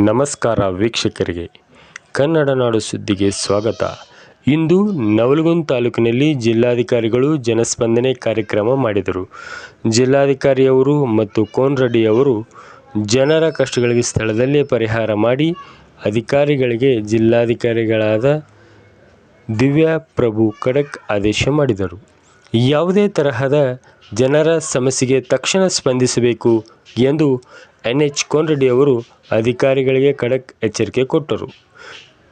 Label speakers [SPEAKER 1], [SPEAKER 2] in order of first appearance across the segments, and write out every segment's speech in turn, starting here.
[SPEAKER 1] ನಮಸ್ಕಾರ ವೀಕ್ಷಕರಿಗೆ. ಕನ್ನಡ ನಾಡು ಸುದ್ದಿಗೆ ಸ್ವಾಗತ. ಇಂದು ನವಲಗುಂದ ತಾಲೂಕಿನಲ್ಲಿ ಜಿಲ್ಲಾಧಿಕಾರಿಗಳು ಜನಸ್ಪಂದನೆ ಕಾರ್ಯಕ್ರಮ ಮಾಡಿದರು. ಜಿಲ್ಲಾಧಿಕಾರಿಯವರು ಮತ್ತು ಕೋನ್ರೆಡ್ಡಿಯವರು ಜನರ ಕಷ್ಟಗಳಿಗೆ ಸ್ಥಳದಲ್ಲೇ ಪರಿಹಾರ ಮಾಡಿ ಅಧಿಕಾರಿಗಳಿಗೆ ಜಿಲ್ಲಾಧಿಕಾರಿಗಳಾದ ದಿವ್ಯಾ ಪ್ರಭು ಖಡಕ್ ಆದೇಶ ಮಾಡಿದರು. ಯಾವುದೇ ತರಹದ ಜನರ ಸಮಸ್ಯೆಗೆ ತಕ್ಷಣ ಸ್ಪಂದಿಸಬೇಕು ಎಂದು ಎನ್ ಎಚ್ ಅವರು ಅಧಿಕಾರಿಗಳಿಗೆ ಖಡಕ್ ಎಚ್ಚರಿಕೆ ಕೊಟ್ಟರು.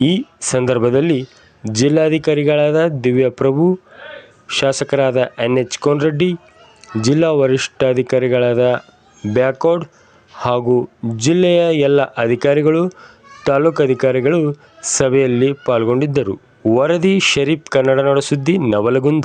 [SPEAKER 1] ಈ ಸಂದರ್ಭದಲ್ಲಿ ಜಿಲ್ಲಾಧಿಕಾರಿಗಳಾದ ದಿವ್ಯ ಪ್ರಭು, ಶಾಸಕರಾದ ಎನ್ ಎಚ್ ಕೋನರೆಡ್ಡಿ, ಜಿಲ್ಲಾ ವರಿಷ್ಠಾಧಿಕಾರಿಗಳಾದ ಬ್ಯಾಕೋಡ್ ಹಾಗೂ ಜಿಲ್ಲೆಯ ಎಲ್ಲ ಅಧಿಕಾರಿಗಳು, ತಾಲೂಕು ಅಧಿಕಾರಿಗಳು ಸಭೆಯಲ್ಲಿ ಪಾಲ್ಗೊಂಡಿದ್ದರು. ವರದಿ ಶರೀಫ್ ಕನ್ನಡ ನಾಡು ಸುದ್ದಿ ನವಲಗುಂದ.